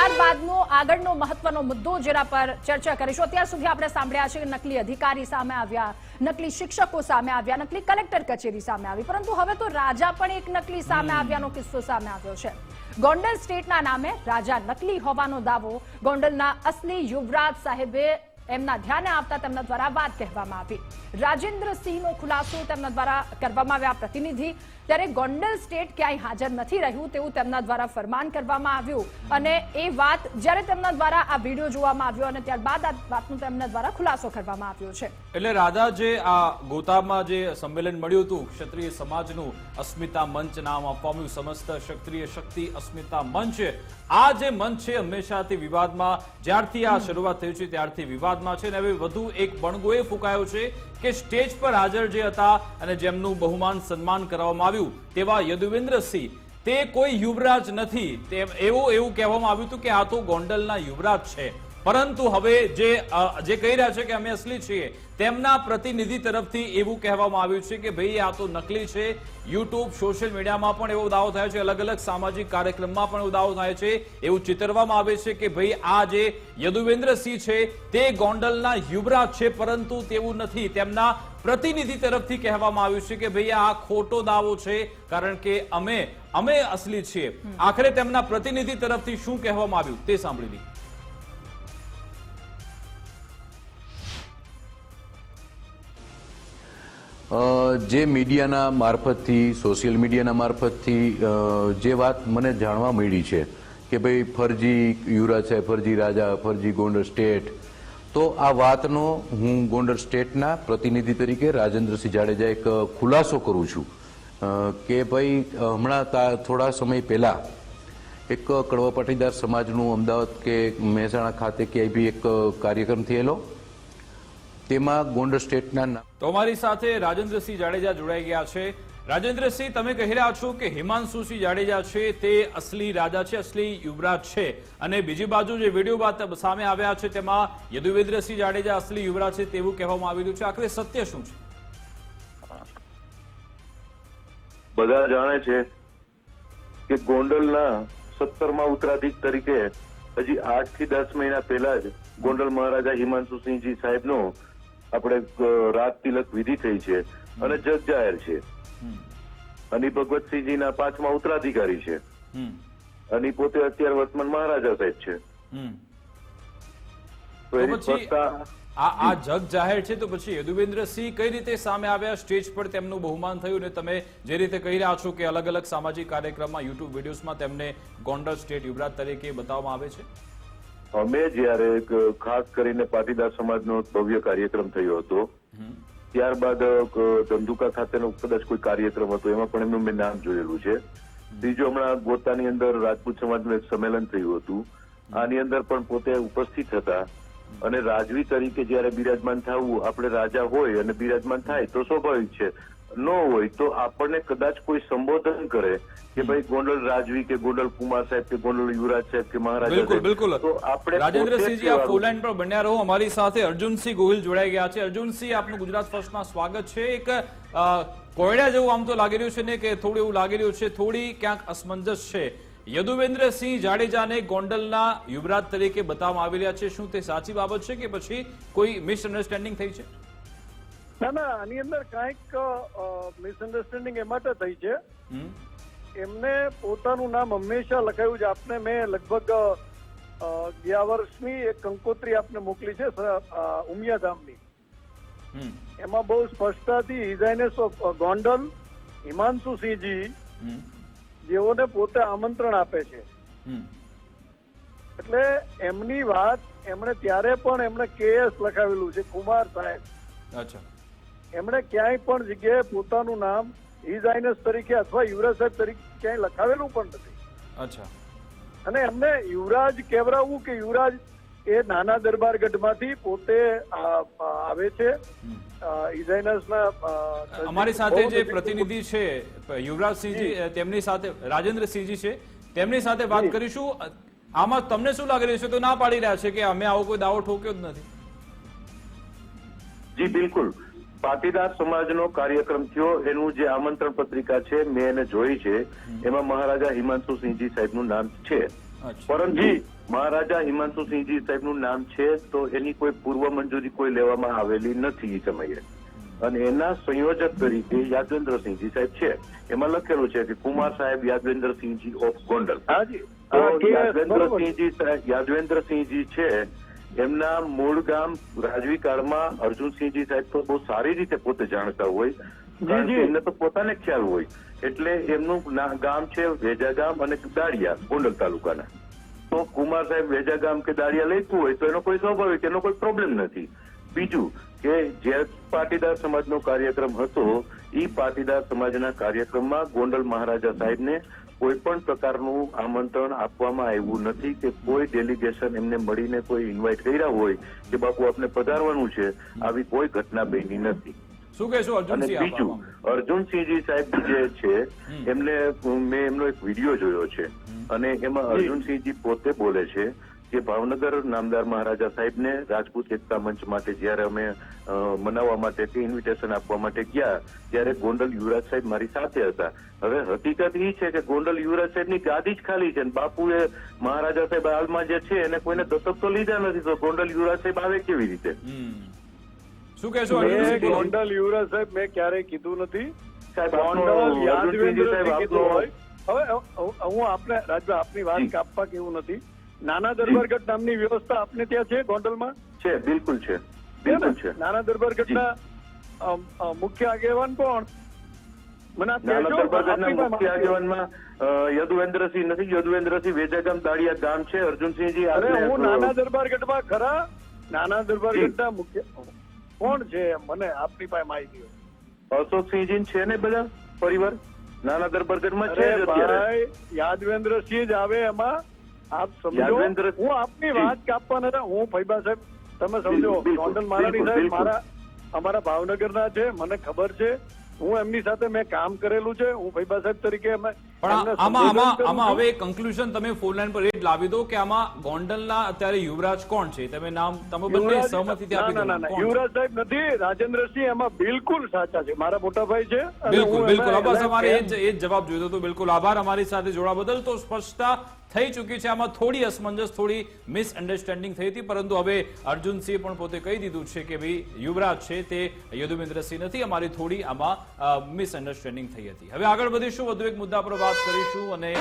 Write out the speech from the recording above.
ત્યારબાદનો આગળનો મહત્વનો મુદ્દો જેના પર ચર્ચા કરીશું. અત્યાર સુધી આપણે સાંભળ્યા છે કે નકલી અધિકારી સામે આવ્યા નકલી શિક્ષકો સામે આવ્યા નકલી કલેક્ટર કચેરી સામે આવી. પરંતુ હવે તો રાજા પણ એક નકલી સામે આવ્યાનો કિસ્સો સામે આવ્યો છે. ગોંડલ સ્ટેટના નામે રાજા નકલી હોવાનો દાવો ગોંડલના અસલી યુવરાજ સાહેબે એમના ધ્યાને આવતા તેમના દ્વારા વાત કહેવામાં આવી. રાજેન્દ્રસિંહનો ખુલાસો તેમના દ્વારા કરવામાં આવ્યા પ્રતિનિધિ. ત્યારે ગોંડલ સ્ટેટ ક્યાંય હાજર નથી રહ્યું તેવું તેમના દ્વારા ફરમાન કરવામાં આવ્યું. અને એ વાત જ્યારે તેમના દ્વારા આ વીડિયો જોવામાં આવ્યો અને ત્યારબાદ આ વાતનો તેમના દ્વારા ખુલાસો કરવામાં આવ્યો છે. એટલે રાધા, જે આ ગોતામાં જે સંમેલન મળ્યું હતું, ક્ષત્રિય સમાજનું અસ્મિતા મંચ નામ આપવામાં સમસ્ત ક્ષત્રિય શક્તિ અસ્મિતા મંચ. આ જે મંચ છે, હંમેશાથી વિવાદમાં, જ્યારથી આ શરૂઆત થઈ છે, ત્યારથી વિવાદમાં છે અને હવે વધુ એક બણગો એ ફૂંકાયો છે કે સ્ટેજ પર હાજર જે હતા અને જેમનું બહુમાન સન્માન કરવામાં આવ્યું, તેવા યદુવેન્દ્રસિંહ. તે કોઈ યુવરાજ નથી. તે એવું એવું કહેવામાં આવ્યું હતું કે આ તો ગોંડલના યુવરાજ છે. પરંતુ હવે જે જે કહી રહ્યા છે કે અમે અસલી છીએ તેમના પ્રતિનિધિ તરફથી એવું કહેવામાં આવ્યું છે કે ભાઈ આ તો નકલી છે. યુટ્યુબ સોશિયલ મીડિયામાં પણ એવો દાવો થયો છે. અલગ અલગ સામાજિક કાર્યક્રમમાં પણ એવો દાવો થાય છે. એવું ચિતરવામાં આવે છે કે ભાઈ આ જે યદુવેન્દ્રસિંહ છે તે ગોંડલના યુવરાજ છે પરંતુ તેવું નથી. તેમના પ્રતિનિધિ તરફથી કહેવામાં આવ્યું છે કે ભાઈ આ ખોટો દાવો છે કારણ કે અમે અમે અસલી છીએ. આખરે તેમના પ્રતિનિધિ તરફથી શું કહેવામાં આવ્યું? તે સાંભળી લઈએ. જે મીડિયાના મારફતથી, સોશિયલ મીડિયાના મારફતથી જે વાત મને જાણવા મળી છે કે ભાઈ ફરજી યુવરાજ સાહેબ, ફરજી રાજા, ફરજી ગોંડલ સ્ટેટ, તો આ વાતનો હું ગોંડલ સ્ટેટના પ્રતિનિધિ તરીકે રાજેન્દ્રસિંહ જાડેજા એક ખુલાસો કરું છું. કે ભાઈ, હમણાં થોડા સમય પહેલાં એક કડવા પાટીદાર સમાજનું અમદાવાદ કે મહેસાણા ખાતે ક્યાંય બી એક કાર્યક્રમ થયેલો તેમાં ગોંડલ સ્ટેટના તમારી તો અમારી સાથે રાજેન્દ્રસિંહ જાડેજા જોડાઈ ગયા છે. રાજેન્દ્રસિંહ તમે કહી રહ્યા છો કે હિમાંશુસિંહ જાડેજા છે તે અસલી રાજા છે અસલી યુવરાજ છે. અને બીજી બાજુ જે વીડિયો બાદ સામે આવ્યા છે તેમાં યદુવેન્દ્રસિંહ જાડેજા અસલી યુવરાજ છે તેવું કહેવામાં આવી રહ્યું છે. આખરે સત્ય શું છે? બધા જાણે છે કે ગોંડલના સત્તરમાં ઉત્તરાધિક તરીકે હજી આઠથી દસ મહિના પહેલા જ ગોંડલ મહારાજા હિમાંશુસિંહજી સાહેબનો આપણે રાત તિલક વિધિ થઈ છે અને જગ જાહેર છે. અને ભગવતસિંહજીના પાંચમા ઉત્તરાધિકારી છે. અને પોતે અત્યારે વર્તમાન મહારાજા સાહેબ છે. આ આ જગ જાહેર છે તો પછી યદુવેન્દ્રસિંહ કઈ રીતે સામે આવ્યા સ્ટેજ પર તેમનું બહુમાન થયું ને તમે જે રીતે કહી રહ્યા છો કે અલગ અલગ સામાજિક કાર્યક્રમમાં યુટ્યુબ વિડીયોઝમાં તેમને ગોંડલ સ્ટેટ યુવરાજ તરીકે બતાવવામાં આવે છે? અમે જ્યારે ખાસ કરીને પાટીદાર સમાજનો ભવ્ય કાર્યક્રમ થયો હતો ત્યારબાદ ધંધુકા ખાતેનો કદાચ કોઈ કાર્યક્રમ હતો એમાં પણ એમનું મેં નામ જોયેલું છે. બીજું હમણાં ગોતાની અંદર રાજપૂત સમાજનું એક સંમેલન થયું હતું. આની અંદર પણ પોતે ઉપસ્થિત હતા. અને રાજવી તરીકે જયારે બિરાજમાન થવું આપણે રાજા હોય અને બિરાજમાન થાય તો સ્વાભાવિક છે. ન હોય તો આપણને કદાચ કોઈ સંબોધન કરે કે ભાઈ ગોંડલ રાજવી કે ગોંડલ કુમાર સાહેબ કે ગોંડલ યુવરાજ સાહેબ કે મહારાજ બિલકુલ બિલકુલ. તો આપણે રાજેન્દ્રસિંહજી આપ કહેવાનું. લાઈન પર બન્યા રહો. અમારી સાથે અર્જુનસિંહ ગોહિલ જોડાઈ ગયા છે. અર્જુનસિંહ આપનું ગુજરાત ફર્સ્ટમાં સ્વાગત છે. એક કોયડા જેવું આમ તો લાગી રહ્યું છે ને કે થોડું એવું લાગી રહ્યું છે. થોડી ક્યાંક અસમંજસ છે. યદુવેન્દ્રસિંહ જાડેજાને ગોંડલના યુવરાજ તરીકે બતાવવામાં આવી રહ્યા છે. શું તે સાચી બાબત છે કે પછી કોઈ મિસઅન્ડરસ્ટેન્ડિંગ થઈ છે? ના ના આની અંદર કાંઈક મિસઅન્ડરસ્ટેન્ડિંગ એ માટે થઈ છે. એમને પોતાનું નામ હંમેશા લખાયું છે. આપને મેં લગભગ ગયા વર્ષની એક કંકોત્રી આપને મોકલી છે ઉમિયાધામની એમાં બહુ સ્પષ્ટતાથી his highness of Gondal Himanshu Sinhji જેઓને પોતે આમંત્રણ આપે છે. એટલે એમની વાત એમણે ત્યારે પણ એમણે કેએસ લખાવેલું છે કુમાર સાહેબ. અચ્છા. એમણે ક્યાંય પણ જગ્યાએ પોતાનું નામ ઇઝાઇનસ તરીકે અથવા યુવરાજ સાહેબ તરીકે ક્યાંય લખાવેલું પણ નથી. અચ્છા. અને એમને યુવરાજ કેવરાવવું કે યુવરાજ એ નાના દરબારગઢમાંથી પોતે આવે છે. અમારી સાથે જે પ્રતિનિધિ છે યુવરાજસિંહજી તેમની સાથે રાજેન્દ્રસિંહજી છે તેમની સાથે વાત કરીશું. આમાં તમને શું લાગી રહ્યું છે? તો ના પાડી રહ્યા છે કે અમે આવો કોઈ દાવો ઠોક્યો જ નથી. જી બિલકુલ. પાટીદાર સમાજનો કાર્યક્રમ થયો એનું જે આમંત્રણ પત્રિકા છે મેં એને જોઈ છે. એમાં મહારાજા હિમાંશુસિંહજી સાહેબનું નામ છે. પરંતુ મહારાજા હિમાંશુસિંહજી સાહેબનું નામ છે તો એની કોઈ પૂર્વ મંજૂરી કોઈ લેવામાં આવેલી નથી એ સમયે. અને એના સંયોજક તરીકે યાદવેન્દ્રસિંહજી સાહેબ છે. એમાં લખેલું છે કે કુમાર સાહેબ યાદવેન્દ્રસિંહજી ઓફ ગોંડલ. યાદવેન્દ્રસિંહજી સાહેબ- યાદવેન્દ્રસિંહજી છે એમના મૂળ ગામ રાજવી કાળમાં અર્જુનસિંહજી સાહેબ તો બહુ સારી રીતે પોતે જાણતા હોય. કારણ કે એમને તો પોતાને ખ્યાલ હોય. એટલે એમનું ગામ છે વેજા ગામ અને દાળિયા ગોંડલ તાલુકાના. તો કુમાર સાહેબ વેજા ગામ કે દાળિયા લેતું હોય તો એનો કોઈ સ્વાભાવિક એનો કોઈ પ્રોબ્લેમ નથી. બીજું કે જે પાટીદાર સમાજનો કાર્યક્રમ હતો એ પાટીદાર સમાજના કાર્યક્રમમાં ગોંડલ મહારાજા સાહેબને કોઈ પણ પ્રકારનું આમંત્રણ આપવામાં આવ્યું નથી કે કોઈ ડેલિગેશન એમને મળીને કોઈ ઇન્વાઇટ કર્યા હોય કે બાપુ આપને પધારવાનું છે આવી કોઈ ઘટના બની નથી. શું કહેશો અને બીજું અર્જુનસિંહજી સાહેબ જે છે એમને મેં એમનો એક વીડિયો જોયો છે. અને એમાં અર્જુનસિંહજી પોતે બોલે છે કે ભાવનગર નામદાર મહારાજા સાહેબને રાજપૂત એકતા મંચ માટે જ્યારે અમે મનાવવા માટે ઇન્વિટેશન આપવા માટે ગયા ત્યારે ગોંડલ યુવરાજ સાહેબ મારી સાથે હતા. હવે હકીકત એ છે કે ગોંડલ યુવરાજ સાહેબની ગાદી જ ખાલી છે બાપુએ મહારાજા સાહેબ હાલમાં જે છે એને કોઈને દત્તક તો લીધા નથી તો ગોંડલ યુવરાજ સાહેબ આવે કેવી રીતે? શું કહેશો. ગોંડલ યુવરાજ સાહેબ મેં ક્યારેય કીધું નથી. સાહેબ ગોંડલ અર્જુનસિંહજી સાહેબ આપનો હવે હું- હું આપને રાજભાઈ આપની વાત કાપવા કેવું નથી. નાના દરબારગઢ નામની વ્યવસ્થા આપને ત્યાં છે ગોંડલમાં? છે બિલકુલ છે. બિલકુલ છે. નાના દરબારગઢના મુખ્ય આગેવાન કોણ? મને નાના દરબારના મુખ્ય આગેવાનમાં યદુવેન્દ્રસિંહ નથી યદુવેન્દ્રસિંહ વેજાગામ દાળિયા ગામ છે. અર્જુનસિંહજી અરે હું નાના દરબારગઢમાં ખરા? નાના દરબારગઢના મુખ્ય કોણ છે મને આપની પાસે માહિતી અશોકસિંહજી છે ને બધા પરિવાર? નાના દરબારગઢમાં છે ભાઈ યાદવેન્દ્રસિંહ જ આવે એમાં. આપ સમજો. હું આપની વાત કાપવા નતા હું ફૈબા સાહેબ તમે સમજો. ગોંડલ મારાની સાહેબ મારા અમારા ભાવનગરના છે મને ખબર છે. હું એમની સાથે મેં કામ કરેલું છે. હું ફૈબા સાહેબ તરીકે અમે પણ આમાં આમાં આમાં. હવે કન્ક્લુઝન તમે ફોન લાઈન પર એ જ લાવી દો કે આમાં ગોંડલના અત્યારે યુવરાજ કોણ છે? તમે નામ તમે બંને યુવરાજ- સહમતિથી ના, આપી ના, દો? યુવરાજ સાહેબ નથી. રાજેન્દ્રસિંહ એમાં બિલકુલ સાચા છે. મારા મોટા ભાઈ છે બિલકુલ હું બિલકુલ. આભાર બસ અમારે એ જ જવાબ જોઈતો હતો બિલકુલ આભાર અમારી સાથે જોડા બદલ. તો સ્પષ્ટતા થઈ ચૂકી છે. આમાં થોડી અસમંજસ, થોડી મિસઅન્ડરસ્ટેન્ડિંગ થઈ હતી, પરંતુ હવે અર્જુનસિંહ પણ પોતે કહી દીધું છે કે ભાઈ, યુવરાજ છે તે યદુવેન્દ્રસિંહ નથી, અમારી થોડી આમાં મિસઅન્ડરસ્ટેન્ડિંગ થઈ હતી. હવે આગળ વધીશું, વધુ એક મુદ્દા પર વાત કરીશું અને